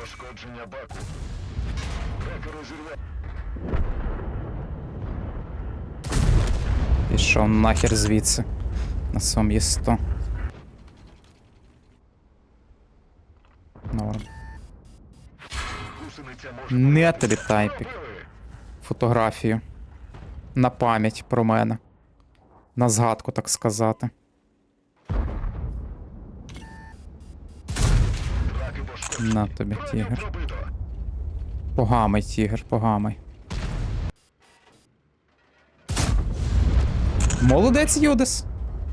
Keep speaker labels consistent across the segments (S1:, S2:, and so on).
S1: Пошкодження баку. Беки розірвав.
S2: Пішов нахер звідси. На сом є 100. Норм. Не тобі тайпік. Фотографію. На пам'ять про мене. На згадку, так сказати.
S1: Баки пошкоджені.
S2: На тобі, тігр. Погамий, тігр, погамий. Молодець, Юдис.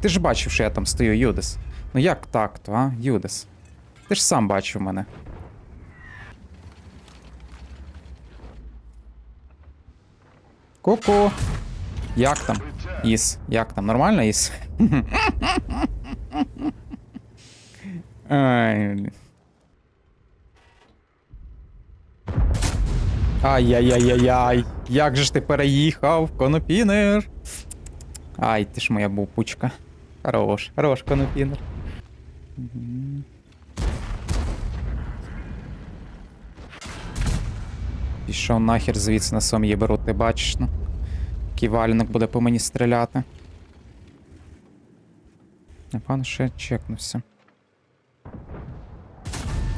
S2: Ти ж бачив, що я там стою, Юдис. Ну як так то, а, Юдис? Ти ж сам бачив мене. Ку-ку. Як там? Іс, як там? Нормально, Іс? Ай. блін. Ай-яй-яй-яй-яй. Як же ж ти переїхав, конопінер? Ай, ти ж моя бупучка. Хорош, хорош, конопінер. Пішов нахер звідси на сом беру, ти бачиш, ну. Ківальник буде по мені стріляти. Напевно, ще чекнувся.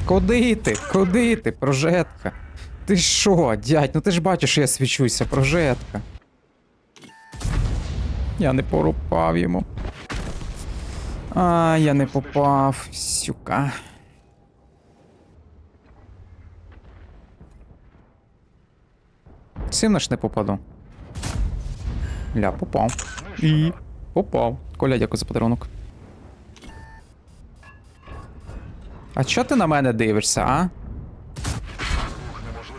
S2: Куди ти? Куди ти, прожетка? Ти що, дядь? Ну ти ж бачиш, я свічуся, прожетка. Я не порупав йому. А, я не попав, сюка. Сильно ж не попаду. Ля, попав. І попав. Коля, дякую за подарунок. А чого ти на мене дивишся, а?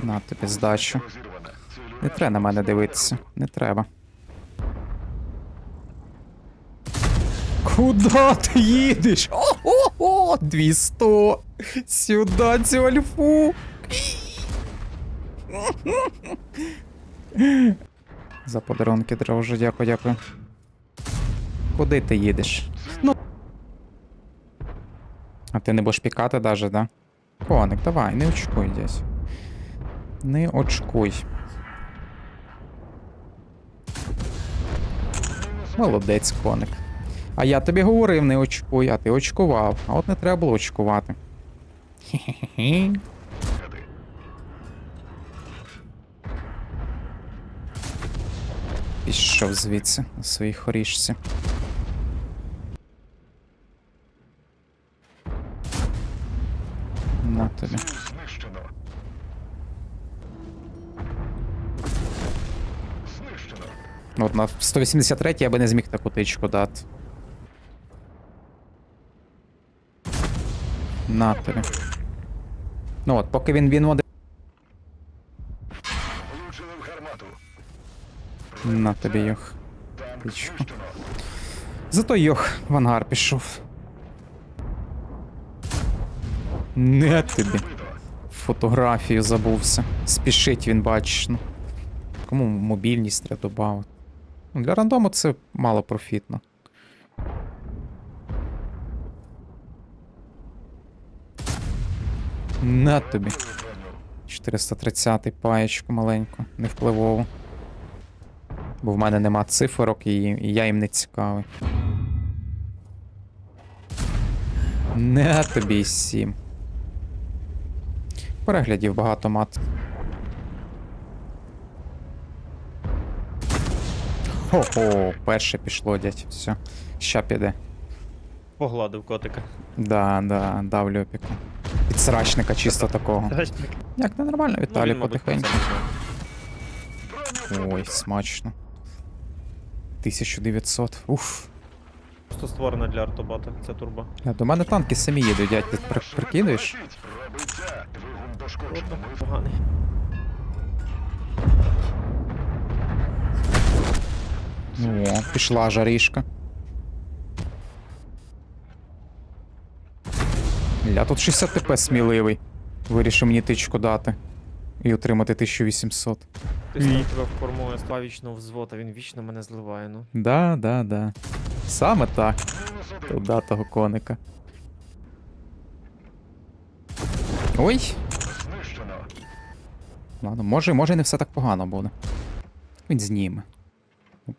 S2: На тобі здачу. Не треба на мене дивитися. Не треба. Куда ти їдеш? О-о-о! 200! Сюди цю альфу! За подарунки, друже, дякую, дякую. Куди ти їдеш? Ну. А ти не будеш пікати даже, да? Коник, давай, не очкуй десь. Не очкуй. Молодець, коник. А я тобі говорив, не очкуй, а ти очкував. А от не треба було очкувати. Хе-хе-хе. Пішов звідси на своїй хорішці. На тобі. От на 183 я би не зміг таку тичку дати. На тобі. Ну от, поки він він один.
S1: Влучили в гармату.
S2: На тобі йох. Тичку. Зато йох в ангар пішов. Не тобі. Фотографію забувся. Спішить він, бачиш. Ну. Кому мобільність треба додати? Для рандому це мало профітно. На тобі.
S1: Броню.
S2: 430 паєчку маленьку, невпливову. Бо в мене нема циферок і, і я їм не цікавий. Не тобі й сім. Переглядів багато мат. Хо-хо, перше пішло, дядь. Все. Ща піде.
S3: Погладив котика.
S2: Да, да, давлю опіку. Підсрачника чисто такого.
S3: Дачник.
S2: Як
S3: Ну,
S2: Віталій,
S3: він, мабуть,
S2: потихеньку.
S3: це не знає.
S2: Ой, смачно. 1900. Уф.
S3: Просто створена для артобата, ця турба.
S2: Бля, До мене танки самі їдуть, дядь, ти при-
S1: пошкоджено.
S3: Ладно, поганий.
S2: О, пішла жарішка. Ля, тут 60 ТП сміливий. Вирішив мені тичку дати. І отримати 1800.
S3: Ти сам тебе формує славічно взвод, а він вічно мене зливає, ну.
S2: Да, да, да. Саме так. Туда того коника. Ой, Ладно, може, може не все так погано буде. Він зніме.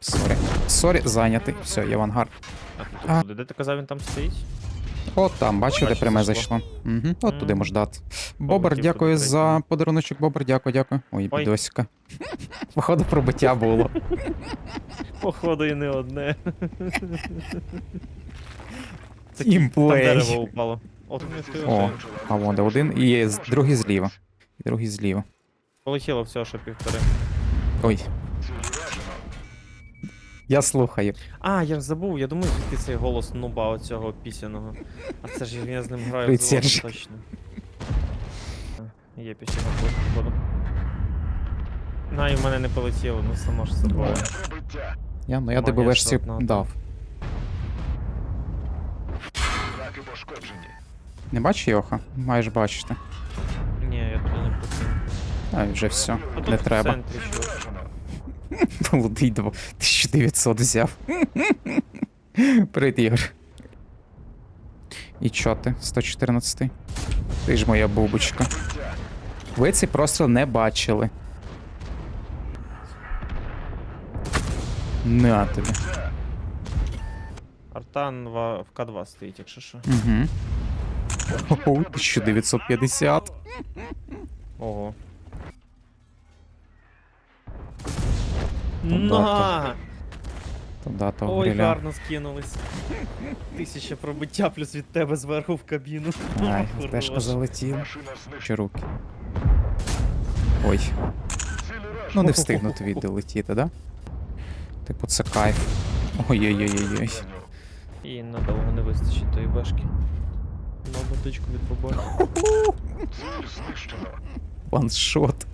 S2: Сорі. Сорі, зайнятий. Все, є вангар.
S3: А
S2: А.
S3: Де ти казав, він там стоїть?
S2: От там, бачите, де пряме
S3: зайшло.
S2: Угу. От туди можеш дати. Бобер, дякую за подаруночок. Бобер, дякую, дякую. Ой,
S3: Ой.
S2: бідосика. Походу, пробиття було.
S3: Походу і не одне. Там дерево упало.
S2: О, а вон де один, і другий зліва. І другий зліва.
S3: Полетіло все, що півтори.
S2: Ой. Я слухаю.
S3: А, я ж забув, я думаю, звідки цей голос нуба оцього пісяного. А це ж я з ним граю в точно. Є пісяна походу. На, і в мене не полетіло, ну само ж собою.
S2: Я, ну я
S3: Магія
S2: ДБ версію дав.
S1: Раки пошкоджені.
S2: Не бачиш Йоха? Маєш бачити.
S3: Ні, я туди не працюю.
S2: А, вже все.
S3: А тут
S2: Не
S3: в
S2: треба.
S3: центрі
S1: уражено.
S2: Молодий дво- 1900 взяв. Привіт, Ігор. І чо ти? 114. Ти ж моя бубочка. Ви ці просто не бачили. На тобі.
S3: Артан в, в К2 стоїть, якщо що.
S2: Угу. Ого, 1950.
S3: Ого. На!
S2: То
S3: Ой,
S2: гриля.
S3: гарно скинулись. Тисяча пробиття плюс від тебе зверху в кабіну.
S2: Ай,
S3: Хорош.
S2: теж залетіла. Чи руки. Ой, ну не встигну тобі долетіти, да? Типу, це кайф. Ой-ой-ой-ой.
S3: І надовго не вистачить тої башки. На мотичку від.
S2: Ваншот.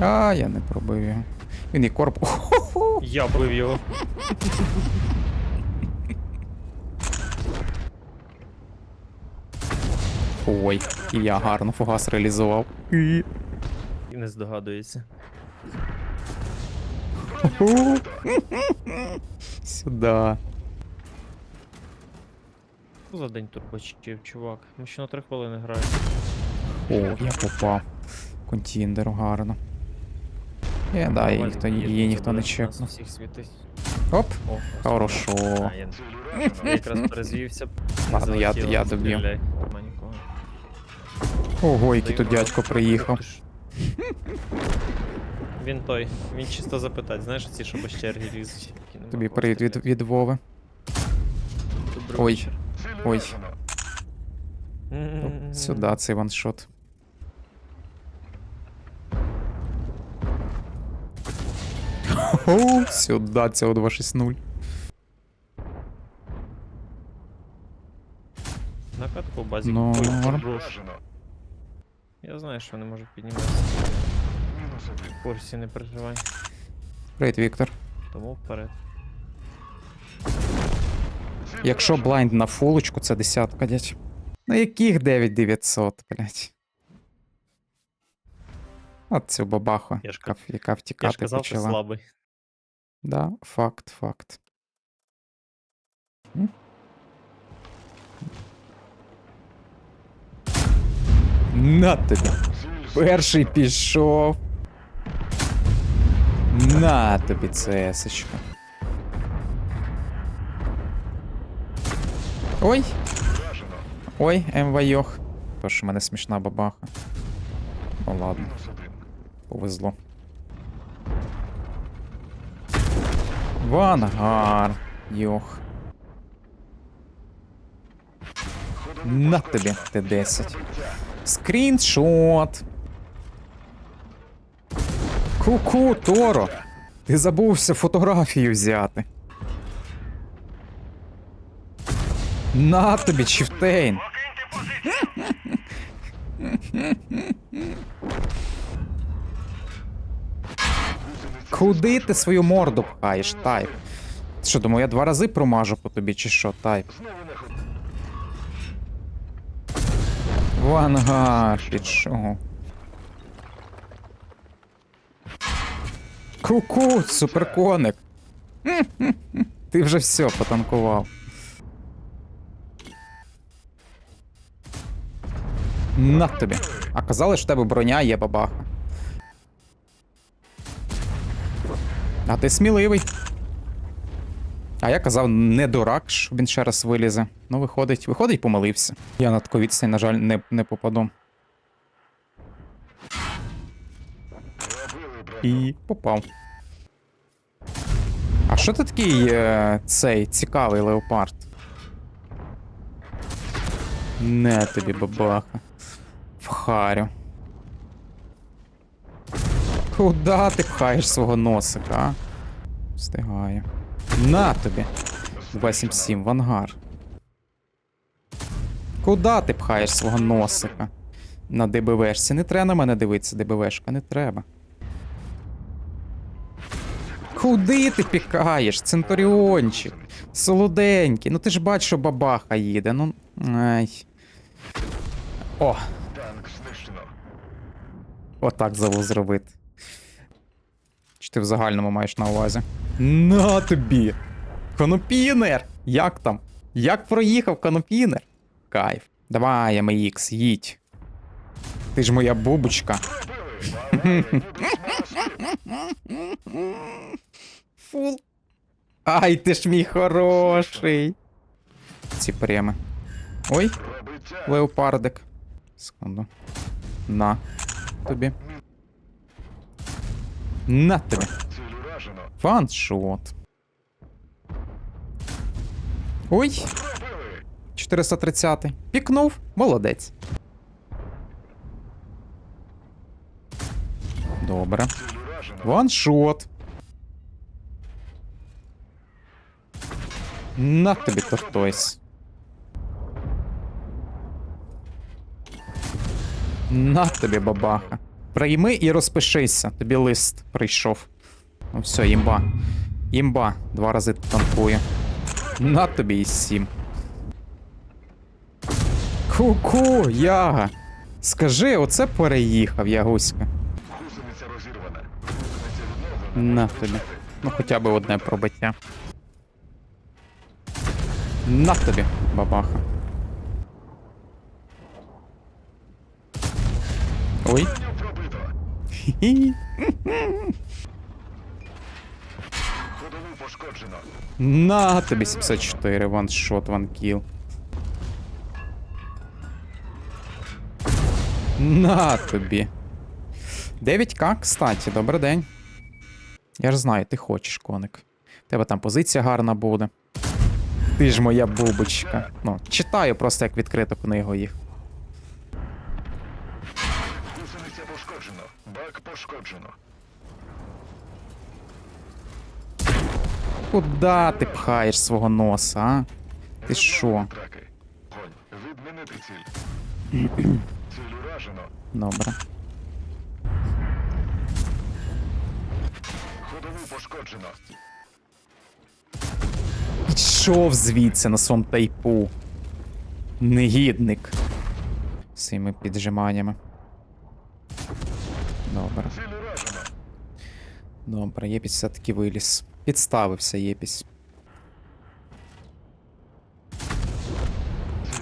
S2: А, я не пробив його. Він і корп.
S3: Я бив його.
S2: Ой, і я гарно фугас реалізував. І-
S3: не здогадується.
S2: Сюда.
S3: Що за день турбачів, чувак? Ми ще на 3 хвилини граємо.
S2: О, я попав. Контіндеру гарно. Є, да, її ніхто, її ніхто не чекнув.
S3: Всіх світить.
S2: Оп,
S3: О,
S2: хорошо.
S3: А, я, я якраз перезвівся.
S2: Ладно, я- я доб'ю. Ого, який тут дядько приїхав.
S3: Він той, він чисто запитать, знаєш, ці, що без черги лізуть.
S2: Тобі привіт від, від Вови.
S3: Добрий
S2: Ой.
S3: вечір.
S2: Ой.
S3: М-м-м.
S2: Сюди цей ваншот. О, сюди цього 260.
S3: На катку базі.
S2: Ну.
S3: Я знаю, що вони можуть підніматися. Порсі не переживай.
S2: Привіт, Віктор.
S3: Тому вперед.
S2: Якщо блайнд на фулочку, це десятка, дядь. На яких 9900, блядь? От цю бабаху,
S3: Я ж
S2: яка, яка
S3: Я ж
S2: втікати
S3: казав, що
S2: почала.
S3: слабий.
S2: Да, факт, факт. На тобі. Перший пішов. На тобі цесочка. Ой, ой, МВЙох. Тож у мене смішна бабаха. Ну ладно,
S1: Мінус
S2: Вангар. Йох. На тобі, Т-10. Скріншот. Ку-ку, Торо. Ти забувся фотографію взяти. На тобі, Чіфтейн. Куди ти свою морду пхаєш, тайп? Що, думаю, я два рази промажу по тобі, чи що, тайп? Вангар, під що? Ку-ку, суперконик. Ти вже все потанкував. На тобі. А казали, що в тебе броня є бабаха. А ти сміливий. А я казав, не дурак, що він ще раз вилізе. Ну, виходить, виходить, помилився. Я на таку відстань, на жаль, не, не попаду. І попав. А що ти такий е, цей цікавий леопард? Не тобі бабаха. В харю. Куда ти пхаєш свого носика, а? Встигаю. На тобі. 277 в ангар. Куда ти пхаєш свого носика? На ДБВшці. Не треба на мене дивитися, ДБВшка, не треба. Куди ти пікаєш, Центуріончик? Солоденький. Ну ти ж бачиш, що бабаха їде. Ну. Ай. О, отак забув зробити. Ти в загальному маєш на увазі? На тобі! Конопінер! Як там? Як проїхав конопінер? Кайф. Давай, MX, їдь. Ти ж моя бубочка. Фул. Ай, ти ж мій хороший. Ці преми. Ой, леопардик. Секунду. На. Тобі. На.
S1: Ціль уражено.
S2: Ой,
S1: Пробили.
S2: 430. Пікнув. Молодець. Добре. Ваншот. На тобі тортойс. На тобі, бабаха. Прийми і розпишися. Тобі лист прийшов. Ну все, імба. Імба. Два рази танкує. На тобі і сім. Ку-ку, яга. Скажи, оце переїхав, ягуська. На тобі. Ну хоча б одне пробиття. На тобі, бабаха. Ой. На тобі 74, ваншот, ванкіл. На тобі. 9к, кстати, добрий день. Я ж знаю, ти хочеш, коник. Тебе там позиція гарна буде. Ти ж моя бубочка. Ну, читаю просто як відкриту книгу їх.
S1: Пошкоджено.
S2: Куда ти пхаєш свого носа, а? Ти що?
S1: Відмінити ціль. Ціль уражено.
S2: Добре.
S1: Ходову пошкоджено.
S2: Пішов звідси на сон тайпу. Негідник. Цими піджиманнями. Добре. Добре, Єпісь все-таки виліз. Підставився Єпісь.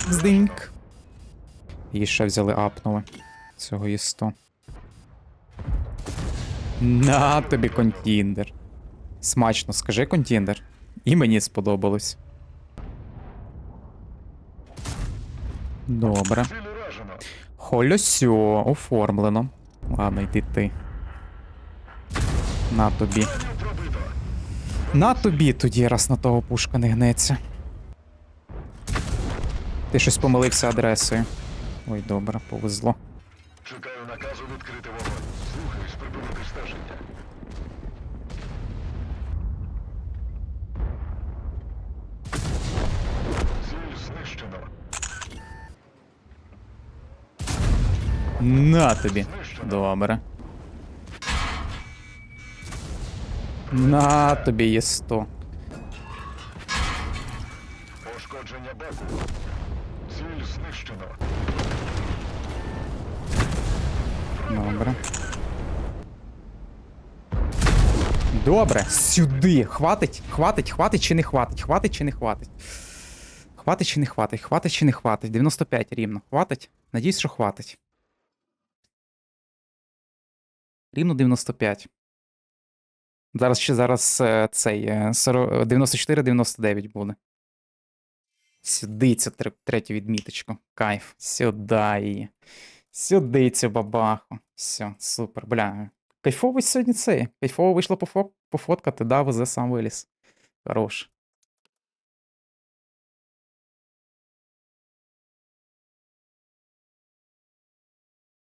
S2: Здиньк. Її ще взяли апнули. Цього 100. На тобі контіндер. Смачно, скажи контіндер. І мені сподобалось. Добре. Холосьо, оформлено. Ладно, йди ти. На тобі. На тобі тоді, раз на того пушка не гнеться. Ти щось помилився адресою. Ой, добре, повезло.
S1: Чекаю наказу відкрити вогонь. Слухаюсь, припинити стеження. Ціль знищено.
S2: На тобі. Добре. На тобі є 100.
S1: Пошкодження баку. Ціль знищено.
S2: Добре. Добре, сюди. Хватить, хватить, хватить чи не хватить? Хватить чи не хватить? Хватить чи не хватить? Хватить чи не хватить? 95 рівно. Хватить? Надіюсь, що хватить. Рівно 95. Зараз ще зараз е, цей е, 94-99 буде. Сюди цю тр- третю. Кайф. Сюди її. Сюди цю бабаху. Все, супер, бля. Кайфово сьогодні це. Кайфово вийшло пофо- пофоткати, да, везе сам виліз. Хорош.